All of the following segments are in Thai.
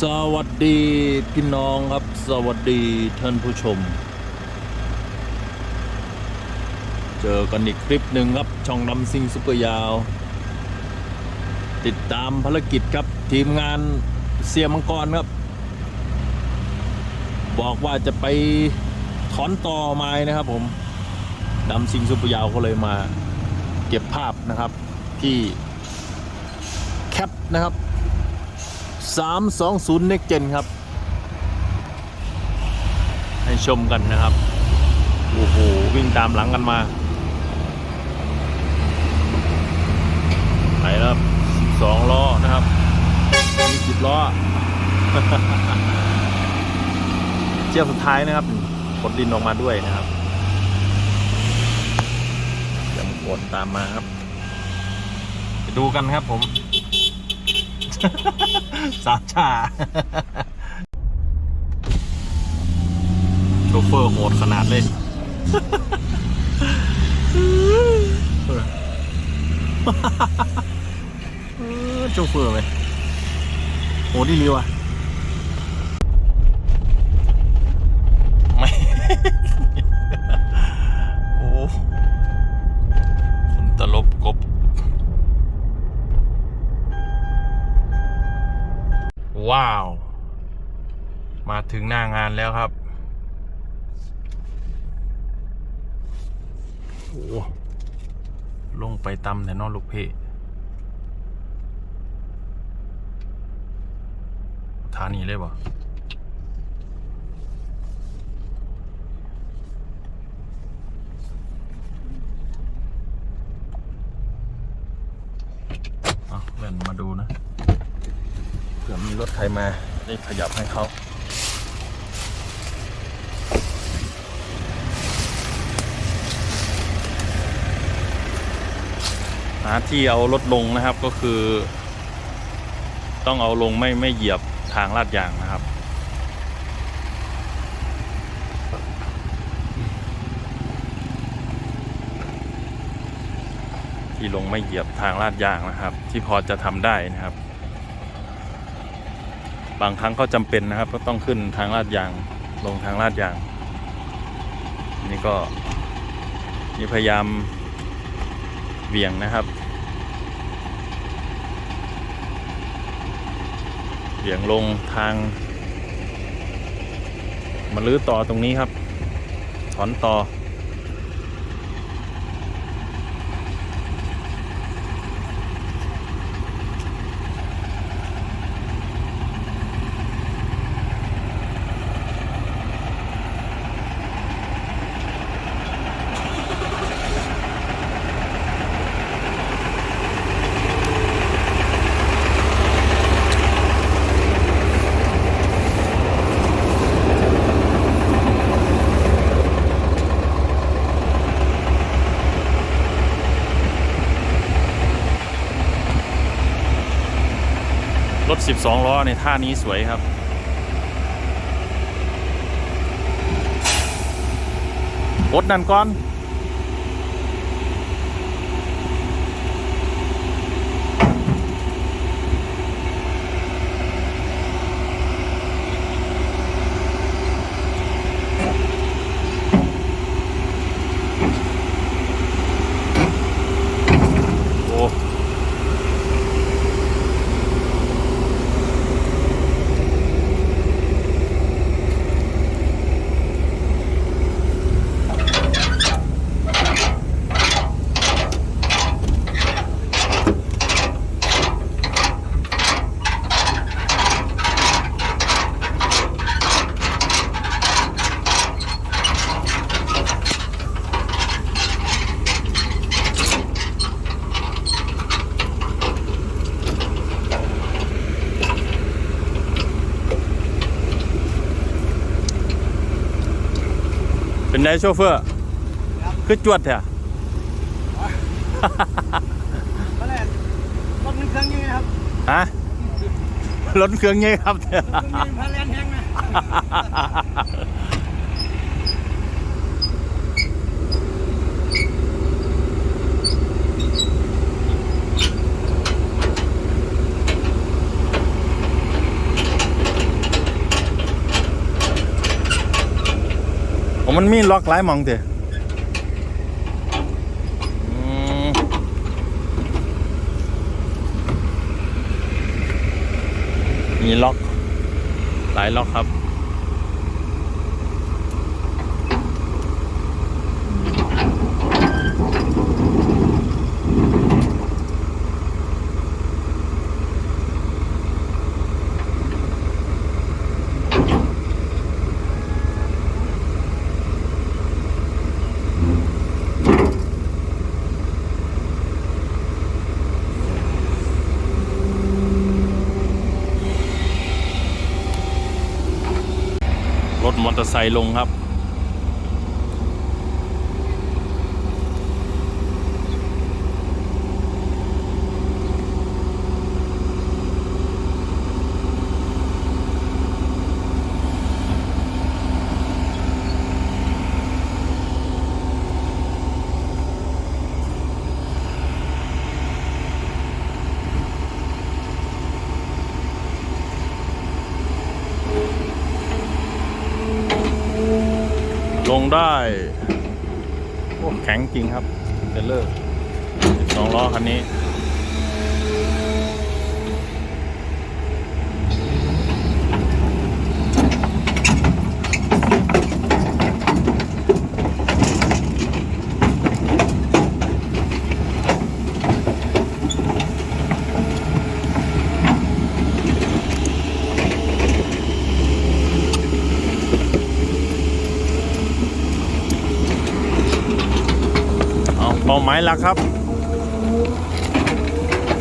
สวัสดีพี่น้องครับ สวัสดีท่านผู้ชม เจอกันอีกคลิปหนึ่งครับ ช่องนำซิงซุปเปอร์ยาว ติดตามภารกิจครับ ทีมงานเสียมังกรครับ บอกว่าจะไปถอนต่อไม้นะครับผมดำซิงซุปเปอร์ยาวก็เลยมา เก็บภาพนะครับที่แคปนะครับ 320 Next Gen ครับ ให้ชมกันนะครับ โอ้โห วิ่งตามหลังกันมา ไปแล้ว12ล้อนะครับ20ล้อเที่ยวสุดท้ายนะครับขดดินออกมาด้วยนะครับยังกดตามมาครับ ไปดูกันครับผม สามชาโชเฟอร์โหดขนาดเลยโชเฟอร์ไหมโหดีเร็วอะ ไม่ โอ้คุณตลบกบ ว้าว มาถึงหน้างานแล้วครับโอ้ลงไปตำแต่นอนลูกเพทานีเลยบ่เอาเล่นมาดูนะ เผื่อมี รถใครมาได้ขยับให้เขาหาที่เอารถลงนะครับก็คือ ต้องเอาลงไม่ไม่เหยียบทางลาดยางนะครับที่ลงไม่เหยียบทางลาดยางนะครับ ที่พอจะทำได้นะครับ บางครั้งก็จำเป็นนะครับ ก็ต้องขึ้นทางลาดยางลงทางลาดยาง นี่ก็นี่พยายามเบี่ยงนะครับเบี่ยงลงทาง มาลื้อต่อตรงนี้ครับ ถอนต่อ สองล้อในท่านี้สวยครับ อดนั่นก่อน ไงโชเฟอร์ คือจวดแท้ก็เลยรถมันเครื่องยังไงครับฮะรถเครื่องไงครับเครื่องยังพาแลนแห้งนะ มันมีล็อกหลายมองเถอะมีล็อก หลายล็อกครับ มอเตอร์ไซค์ลงครับ ได้โอ้แข็งจริงครับเทรลเลอร์สองล้อคันนี้ ไมายหลักครับ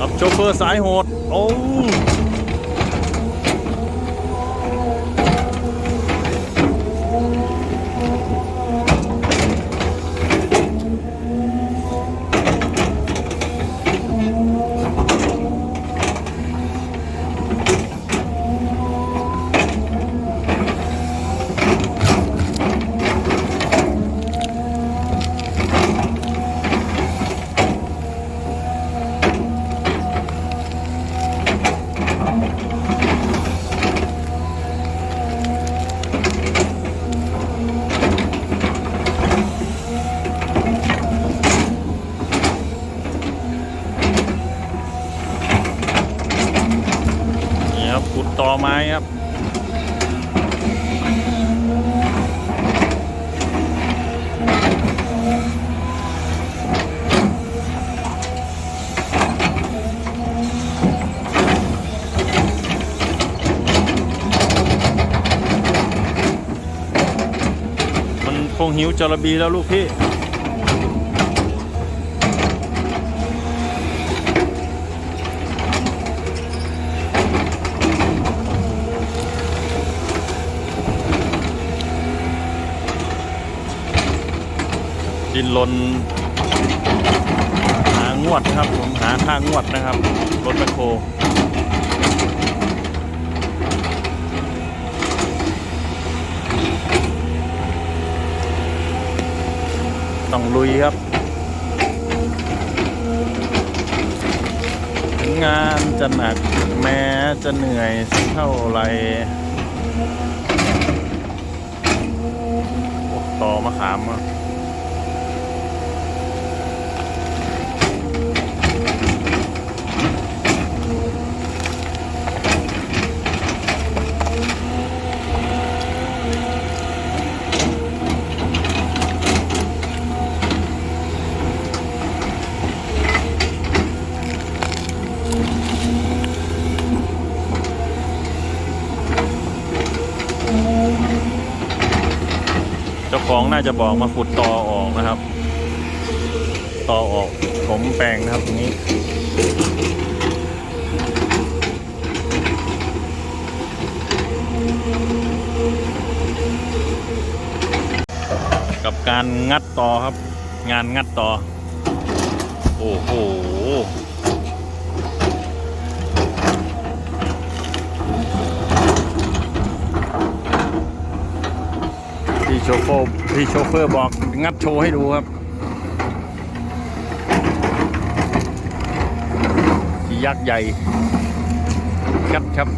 กับโชเฟอร์สายโหด โอ้ ต่อไม้ครับ มันคงหิวจระบีแล้วลูกพี่ ดินลนหางวดครับผมหาค่างวดนะครับรถแมคโครต้องลุยครับถึงงานจะหนักแม้จะเหนื่อยสักเท่าไรต่อมะขามอะ ของน่าจะบอกมาขุดตอออกนะครับ ตอออกผมแปลงนะครับตรงนี้กับการงัดต่อครับ งานงัดต่อ โอ้โหี่โชเฟอร์พี่โชเฟอร์บอกงัดโชว์ให้ดูครับยักษ์ใหญ่งัดครับ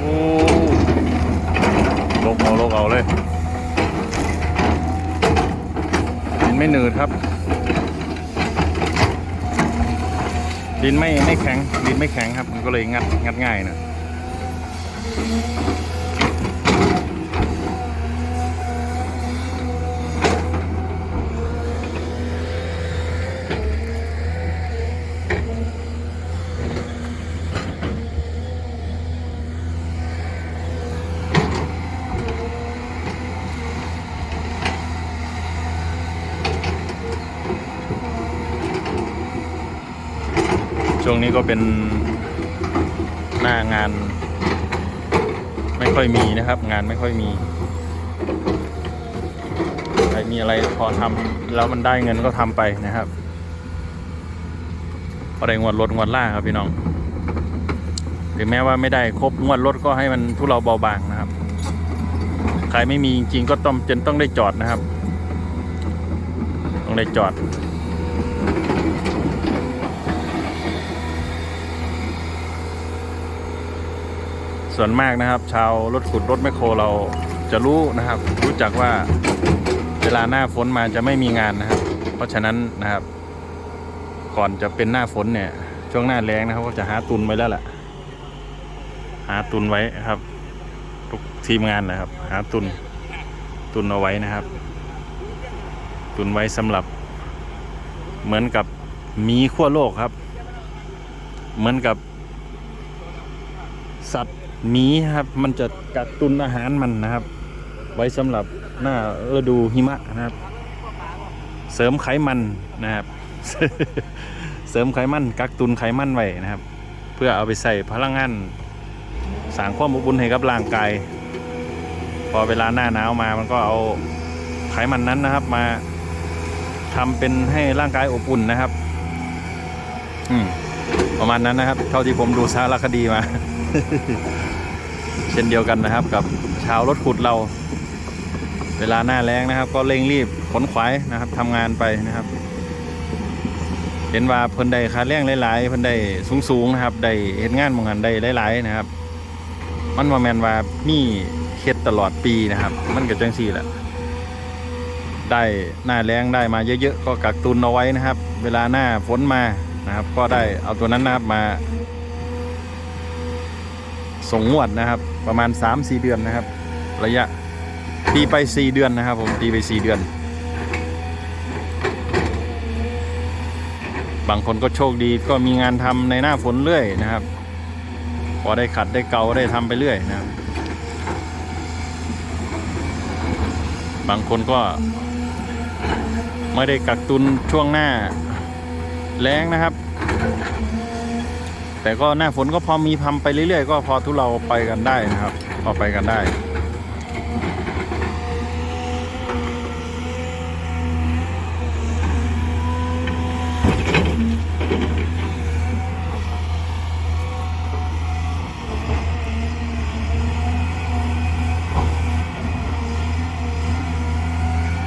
โอ้ลงเอาลงเอาเลยเห็นไม่หนืดครับ ดินไม่ไม่แข็งดินไม่แข็งครับ มันก็เลยงัดงัดง่ายนะ นี้ก็เป็นหน้างาน ไม่ค่อยมีนะครับ งานไม่ค่อยมีใครมีอะไรพอทำแล้วมันได้เงินก็ทำไปนะครับอะไรงวดรถงวดล่าครับพี่น้องถึงแม้ว่าไม่ได้ครบงวดรถก็ให้มันทุเราเบาบางนะครับ ใครไม่มีจริงๆก็ต้องจนต้องได้จอดนะครับ ต้องได้จอด ส่วนมากนะครับ ชาวรถขุดรถแมคโครเราจะรู้นะครับ รู้จักว่าเวลาหน้าฝนมาจะไม่มีงานนะครับ เพราะฉะนั้นนะครับ ก่อนจะเป็นหน้าฝนเนี่ย ช่วงหน้าแรงนะครับก็จะหาตุนไว้แล้วแหละหาตุนไว้ครับ ทุกทีมงานนะครับ หาตุนตุนเอาไว้นะครับ ตุนไว้สำหรับ เหมือนกับมีขั้วโลกครับ เหมือนกับสัตว์ หมีครับ มันจะกักตุนอาหารมันนะครับ ไว้สำหรับหน้าฤดูหิมะนะครับ เสริมไขมันนะครับ เสริมไขมันกักตุนไขมันไว้นะครับ เพื่อเอาไปใส่พลังงานสร้างความอบอุ่นให้กับร่างกาย พอเวลาหน้าหนาวมามันก็เอาไขมันนั้นนะครับ มาทำเป็นให้ร่างกายอบอุ่นนะครับ อืมประมาณนั้นนะครับ เท่าที่ผมดูสารคดีมา เช่นเดียวกันนะครับกับชาวรถขุดเรา เวลาหน้าแรงนะครับ ก็เร่งรีบขนขวายนะครับทำงานไปนะครับ เห็นว่าเพิ่นได้คาแรงหลาย ๆ เพิ่นได้สูง ๆ นะครับได้เห็นงานหมองงานได้หลาย ๆ นะครับ มันว่าแมนว่ามีเฮ็ดตลอดปีนะครับ มันก็จังซี่แหละได้หน้าแรงได้มาเยอะ ๆ ก็กักตุนเอาไว้นะครับ เวลาหน้าฝนมานะครับ ก็ได้เอาตัวนั้นนะครับมา ส่งงวดนะครับ ประมาณ 3-4 เดือนนะครับ ระยะตีไป 4 เดือนนะครับ ผมตีไป 4 เดือน บางคนก็โชคดีก็มีงานทำในหน้าฝนเรื่อยนะครับ พอได้ขัดได้เกาได้ทำไปเรื่อยนะครับ บางคนก็ ไม่ได้กักตุนช่วงหน้าแรงนะครับ แต่ก็หน้าฝนก็พอมีทำไปเรื่อยๆ ก็พอทุเราไปกันได้นะครับพอไปกันได้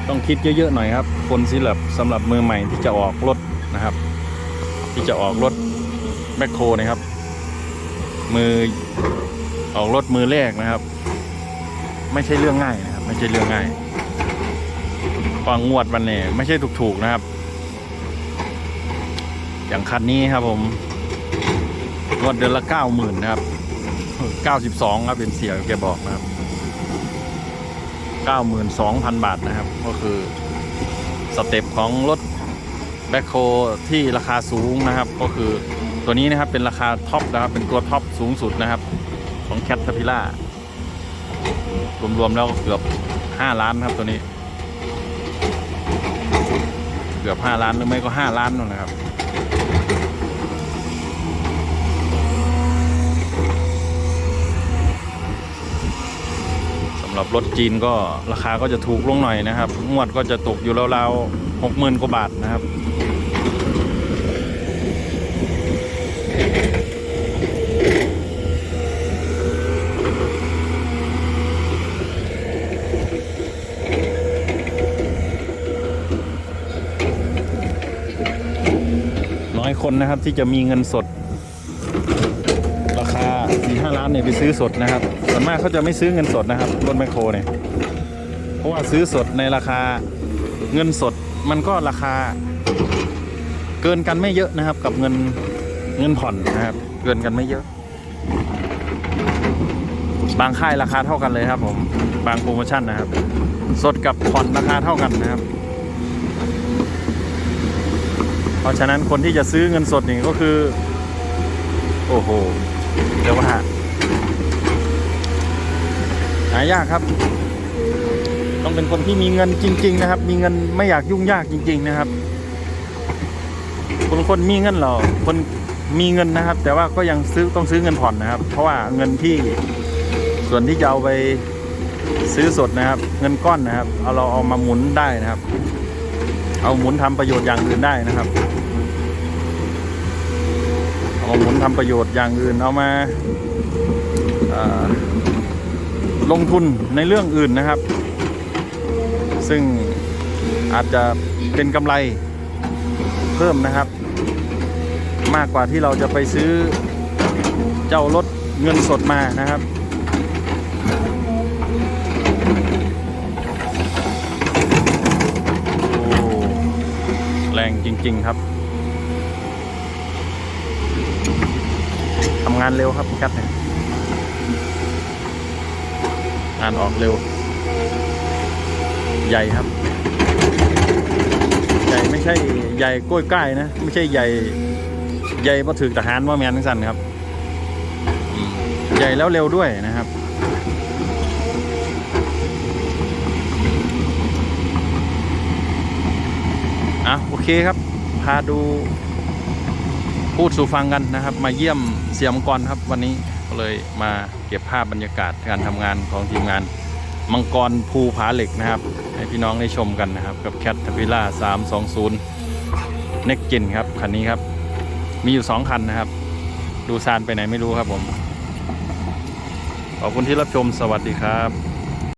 ต้องคิดเยอะๆหน่อยครับ คนสิลับสำหรับมือใหม่ที่จะออกรถนะครับ ที่จะออกรถ แมคโครนะครับ มือออกรถมือแรกนะครับ ไม่ใช่เรื่องง่ายนะครับ ไม่ใช่เรื่องง่ายฟังงวดวันเนี้ไม่ใช่ถูกๆนะครับ อย่างคันนี้ครับผมงวดเดือนละเก้าหมื่นนะครับเก้าสิบสองครับเป็นเสียแกบอกนะครับ92,000บาทนะครับ ก็คือสเต็ปของรถแบ็คโฮที่ราคาสูงนะครับ ก็คือ ตัวนี้นะครับเป็นราคาท็อปนะครับเป็นตัวท็อปสูงสุดนะครับ ของแคททพิล่ารวมๆแล้วเกือบ 5 ล้านครับตัวนี้ เกือบ 5 ล้านหรือไม่ก็ 5 ล้านนั่นนะครับสำหรับรถจีนก็ราคาก็จะถูกลงหน่อยนะครับ งวดก็จะตกอยู่ราวๆหกหมื่นกว่าบาทนะครับ น้อยคนนะครับที่จะมีเงินสด ราคาสี่ห้าล้านเนี่ยไปซื้อสดนะครับ ส่วนมากเขาจะไม่ซื้อเงินสดนะครับรถแมคโครเนี่ยเพราะว่าซื้อสดในราคาเงินสดมันก็ราคาเกินกันไม่เยอะนะครับกับเงิน เงินผ่อนนะครับเกินกันไม่เยอะ บางค่ายราคาเท่ากันเลยครับ ผมบางโปรโมชั่นนะครับ สดกับผ่อนราคาเท่ากันนะครับ เพราะฉะนั้นคนที่จะซื้อเงินสดนี่ก็คือ โอ้โหเรียกว่าหายากครับ ต้องเป็นคนที่มีเงินจริง ๆ นะครับ มีเงินไม่อยากยุ่งยากจริง ๆ นะครับคนคนมีเงินเราคน มีเงินนะครับ แต่ว่าก็ยังซื้อต้องซื้อเงินผ่อนนะครับ เพราะว่าเงินที่ส่วนที่จะเอาไปซื้อสดนะครับ เงินก้อนนะครับ เอาเราเอามาหมุนได้นะครับ เอาหมุนทำประโยชน์อย่างอื่นได้นะครับเอามาหมุนทำประโยชน์อย่างอื่นเอามาลงทุนในเรื่องอื่นนะครับ ซึ่งอาจจะเป็นกำไรเพิ่มนะครับ มากกว่าที่เราจะไปซื้อเจ้ารถเงินสดมานะครับ แรงจริง ๆ ครับทำงานเร็วครับพี่กัดเนี่ยงานออกเร็ว ใหญ่ครับ ใหญ่ไม่ใช่ใหญ่กล้วยใกล้นะ ไม่ใช่ใหญ่ ใหญ่พอถึกทหารว่าแมนทั้งสันครับใหญ่แล้วเร็วด้วยนะครับอะโอเคครับ พาดูพูดสู่ฟังกันนะครับ มาเยี่ยมเสียมกรครับ วันนี้ก็เลยมาเก็บภาพบรรยากาศการทำงานของทีมงานมังกรภูผาเหล็กนะครับ ให้พี่น้องได้ชมกันนะครับ กับแคททวิล่า320 Next Gen ครับ คันนี้ครับ มีอยู่สองคันนะครับ ดูซานไปไหนไม่รู้ครับผม ขอบคุณที่รับชมสวัสดีครับ